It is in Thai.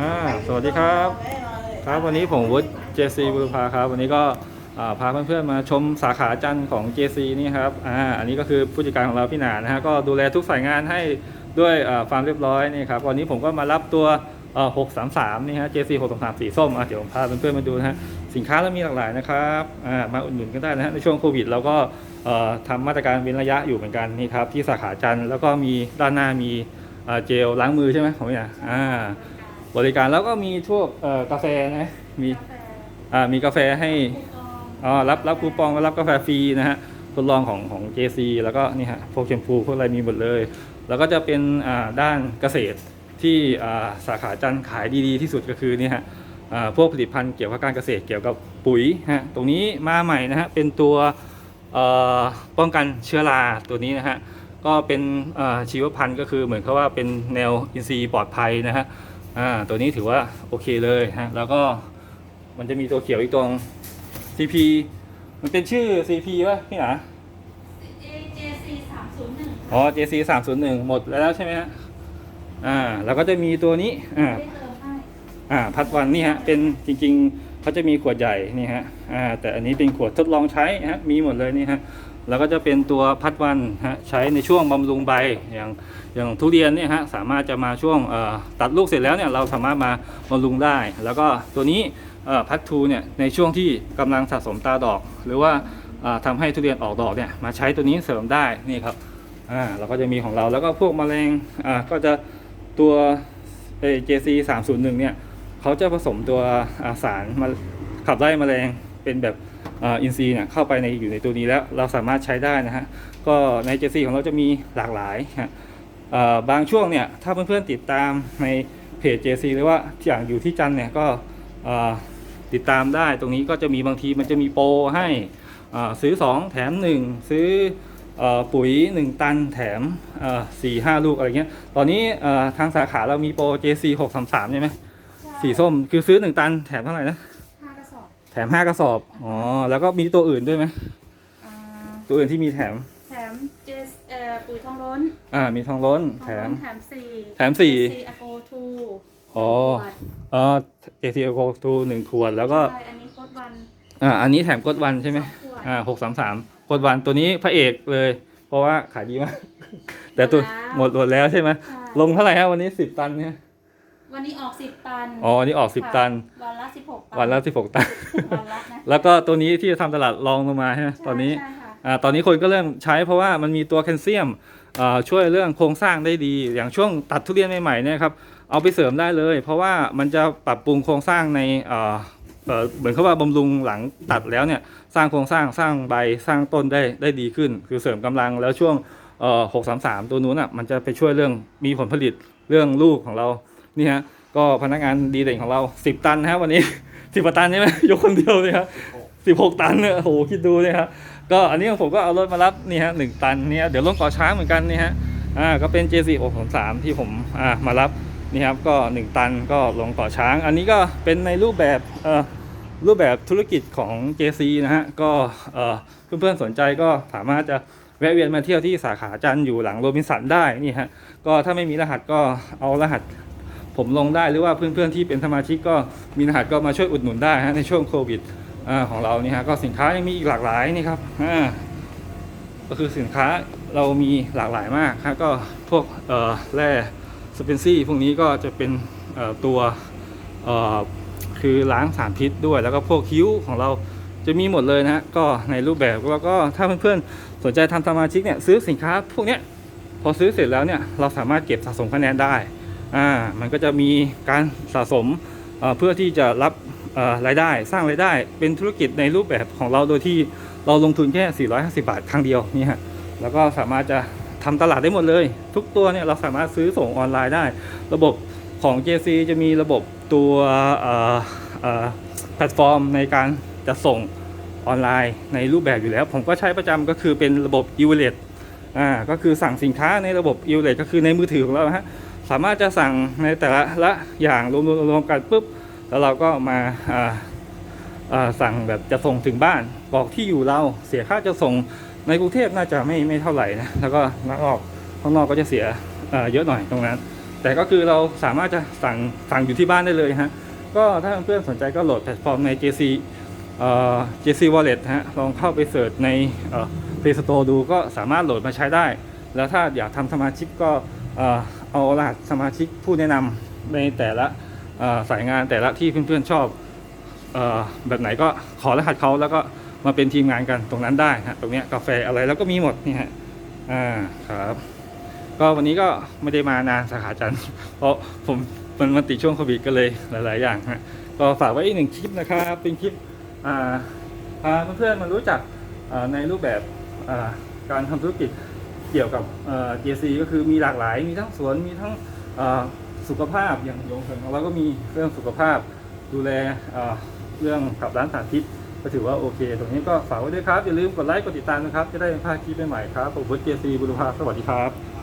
อ่าสวัสดีครับ ครับวันนี้ผมวุฒิ JC บุรพาครับ วันนี้ก็อ่าพาเพื่อนๆมาชมสาขาจันทร์ของ JC นี่ครับอ่าอันนี้ก็คือผู้จัดการของเราพี่หนานะฮะก็ดูแลทุกฝ่ายงานให้ด้วยอ่าความเรียบร้อยนี่ครับวันนี้ผมก็มารับตัวเอ่อ633นี่ฮะ JC 633สีส้มอะเดี๋ยวผมพาเพื่อนๆมาดูนะฮะสินค้าเรามีหลากหลายนะครับอ่ามาอุดหนุนกันได้นะฮะในช่วงโควิดเราก็เอ่อทำมาตรการเว้นระยะอยู่เหมือนกันนี่ครับที่สาขาจันทร์แล้วก็มีด้านหน้ามีอ่าเจลล้างมือใช่ไหมของพี่หนาอ่า บริการแล้วก็มีพวกเอ่อกาแฟนะมีอ่ามีกาแฟให้อ๋อรับรับคูปองรับกาแฟฟรีนะฮะทดลองของของ JC แล้วก็นี่ฮะพวกแชมพูพวกอะไรมีหมดเลย แล้วก็จะเป็นอ่าด้านเกษตรที่อ่าสาขาจันทร์ขายดีๆที่สุดก็คือนี่ฮะอ่าพวกผลิตภัณฑ์เกี่ยวกับการเกษตรเกี่ยวกับปุ๋ยฮะตรงนี้มาใหม่นะฮะเป็นตัวเอ่อป้องกันเชื้อราตัวนี้นะฮะก็เป็นอ่าชีวพันธุ์ก็คือเหมือนกับว่าเป็นแนวอินทรีย์ปลอดภัยนะฮะ อ่าตัวนี้ถือว่าโอเคเลยฮะแล้วก็มันจะมีตัวเขียวอีกตรง CP มันเป็นชื่อ CP ป่ะพี่หนา JC สามศูนย์หนึ่งอ๋อ JC 301หมดแล้วใช่ไหมฮะอ่าแล้วก็จะมีตัวนี้อ่าอ่าพัดวันนี่ฮะเป็นจริงๆเขาจะมีขวดใหญ่นี่ฮะอ่าแต่อันนี้เป็นขวดทดลองใช้ฮะมีหมดเลยนี่ฮะ แล้วก็จะเป็นตัวพัดวันฮะใช้ในช่วงบำรุงใบอย่างอย่างทุเรียนเนี่ยฮะสามารถจะมาช่วงตัดลูกเสร็จแล้วเนี่ยเราสามารถมาบำรุงได้ แล้วก็ตัวนี้พัดทูเนี่ยในช่วงที่กำลังสะสมตาดอก หรือว่าทำาให้ทุเรียนออกดอกเนี่ยมาใช้ตัวนี้เสริมได้นี่ครับอ่าเราก็จะมีของเราแล้วก็พวกแมลงอ่าก็จะตัวเอ่อ JC 301เนี่ยเขาจะผสมตัวาสารมาขับไล่แมลงเป็นแบบ อ่าอินทรีย์เนี่ยเข้าไปในอยู่ในตัวนี้แล้วเราสามารถใช้ได้นะฮะก็ในเจซีของเราจะมีหลากหลายฮะอ่าบางช่วงเนี่ยถ้าเพื่อนๆติดตามในเพจ JC หรือว่าอย่างอยู่ที่จันทร์เนี่ยก็อ่าติดตามได้ตรงนี้ก็จะมีบางทีมันจะมีโปรให้อ่าซื้อ 2 แถม 1 ซื้อเอ่อปุ๋ย 1 ตันแถมสี่ห้าลูกอะไรเงี้ย ตอนนี้เอ่อทางสาขาเรามีโปร JC 633ใช่ไหมสีส้มคือซื้อหนึ่งตันแถมเท่าไหร่นะ ถมห้ากระสอบ อ๋อ แล้วก็มีตัวอื่นด้วยไหม อ่าตัวอื่นที่มีแถม แถมเจสเอ่อปุ๋ยทองล้นอ่า มีทองล้นทแถองล้มนแถมสี่แถมสี่ซีอโกทูอ๋อ เอ่อเจซีโอทูหนึ่งขวด แล้วก็ ใช่อันนี้โคตรวันอ่า อันนี้แถมกดวันใช่ไหมสองขวดอ่าหกสามสามกดวันตัวนี้พระเอกเลย เพราะว่าขายดีมาก แต่ตัวหมดหมดแล้วใช่ไหม ใช่ลงเท่าไหร่ฮะวันนี้สิบตันเนี่ย วันนี้ออกสิบตันอ๋ออันนี้ออกสิบตัน วันละสิบหกตันวันละสิบหกตัน วันละนะแล้วก็ตัวนี้ที่จะทำตลาดรองลงมาใช่ไหมตอนนี้ ใช่ค่ะ อ่าตอนนี้คนก็เริ่มใช้เพราะว่ามันมีตัวแคลเซียมอ่าช่วยเรื่องโครงสร้างได้ดี อย่างช่วงตัดทุเรียนใหม่ๆเนี่ยครับเอาไปเสริมได้เลย เพราะว่ามันจะปรับปรุงโครงสร้างในอ่าเอ่อเหมือนเขาว่าบำรุงหลังตัดแล้วเนี่ยสร้างโครงสร้างสร้างใบสร้างต้นได้ได้ดีขึ้น คือเสริมกำลังแล้วช่วงเอ่อหกสามสามตัวนู้นอะมันจะไปช่วยเรื่องมีผลผลิตเรื่องลูกของเรา นี่ฮะก็พนักงานดีเด่นของเรา 10 ตันนะครับวันนี้ 10ตันใช่ไหมยกคนเดียวเลยครับ16ตันเนี่ยโอ้โหคิดดูเลยครับก็อันนี้ผมก็เอารถมารับนี่ฮะหนึ่งตันเนี่ยเดี๋ยวลงเกาะช้างเหมือนกันนี่ฮะอ่าก็เป็น JC 6 3 3ที่ผมอ่ามารับนี่ครับก็ 1 ตันก็ลงเกาะช้าง อันนี้ก็เป็นในรูปแบบเอ่อรูปแบบธุรกิจของ JC นะฮะก็เอ่อเพื่อนๆสนใจก็สามารถจะแวะเวียนมาเที่ยวที่สาขาจันทร์อยู่หลังโรบินสันได้นี่ฮะก็ถ้าไม่มีรหัสก็เอารหัส ผมลงได้หรือว่าเพื่อนๆที่เป็นสมาชิกก็มีรหัสก็มาช่วยอุดหนุนได้ฮะในช่วงโควิดอของเรานี่ฮะก็สินค้ายังมีอีกหลากหลายนี่ครับอ่าก็คือสินค้าเรามีหลากหลายมากครับก็พวกเอ่อแร่สเปนซี่พวกนี้ก็จะเป็นตัวคือล้างสารพิษด้วย แล้วก็พวกคิ้วของเราจะมีหมดเลยนะฮะก็ในรูปแบบแล้วก็ถ้าเพื่อนๆสนใจทำสมาชิกเนี่ยซื้อสินค้าพวกเนี้ยพอซื้อเสร็จแล้วเนี่ยเราสามารถเก็บสะสมคะแนนได้ อ่ามันก็จะมีการสะสมเอ่อเพื่อที่จะรับรายได้สร้างรายได้เป็นธุรกิจในรูปแบบของเราโดยที่เราลงทุนแค่ 450 บาทครั้งเดียวนี่ฮะแล้วก็สามารถจะทำตลาดได้หมดเลย ทุกตัวเนี่ยเราสามารถซื้อส่งออนไลน์ได้ ระบบของ JC จะมีระบบตัวแพลตฟอร์มในการจะส่งออนไลน์ในรูปแบบอยู่แล้ว ผมก็ใช้ประจำก็คือเป็นระบบ e w a l e t อ่าก็คือสั่งสินค้าในระบบ e w a l e t ก็คือในมือถือของเราฮะ สามารถจะสั่งในแต่ละละอย่างรวมๆรวมๆกันปุ๊บแล้วเราก็มาาาสั่งแบบจะส่งถึงบ้านบอกที่อยู่เราเสียค่าจะส่งในกรุงเทพน่าจะไม่ไม่เท่าไหร่นะแล้วก็นักออกข้างนอกก็จะเสียเเยอะหน่อยตรงนั้น แต่ก็คือเราสามารถจะสั่งสั่งอยู่ที่บ้านได้เลยฮะก็ถ้าเพื่อนสนใจก็โหลดแพลตฟอร์มใน JC เอ่อ JC Wallet ฮะลองเข้าไปเสิร์ชในเอ่อ Play Store ดูก็สามารถโหลดมาใช้ได้ แล้วถ้าอยากทำสมาชิกก็เอ่อ เอารหัสสมาชิกผู้แนะนำในแต่ละสายงานแต่ละที่เพื่อนๆชอบอแบบไหนก็ขอรหัสเขาแล้วก็มาเป็นทีมงานกันตรงนั้นได้ฮะตรงเนี้ยกาแฟอะไรแล้วก็มีหมดนี่ฮะอ่าครับ ก็วันนี้ก็ไม่ได้มานานสาขาจันเพราะผมมันมันติดช่วงโควิดก็เลยหลายๆอย่างฮะก็ฝากไว้อีกหนึ่งคลิปนะครับเป็นคลิปพาเพื่อนๆมารู้จักในรูปแบบการทำธุรกิจ เกี่ยวกับเอ่อ JC ก็คือมีหลากหลาย มีทั้งสวนมีทั้งสุขภาพอย่างยงเพิงของเราก็มีเรื่องสุขภาพดูแลเเรื่องขับร้านสาธิตก็ถือว่าโอเค ตรงนี้ก็ฝากไว้ด้วยครับ อย่าลืมกดไลค์กดติดตามนะครับ จะได้ไม่พลาดคลิปใหม่ๆครับผมเวิร์ดเจซีบุรพาสวัสดีครับ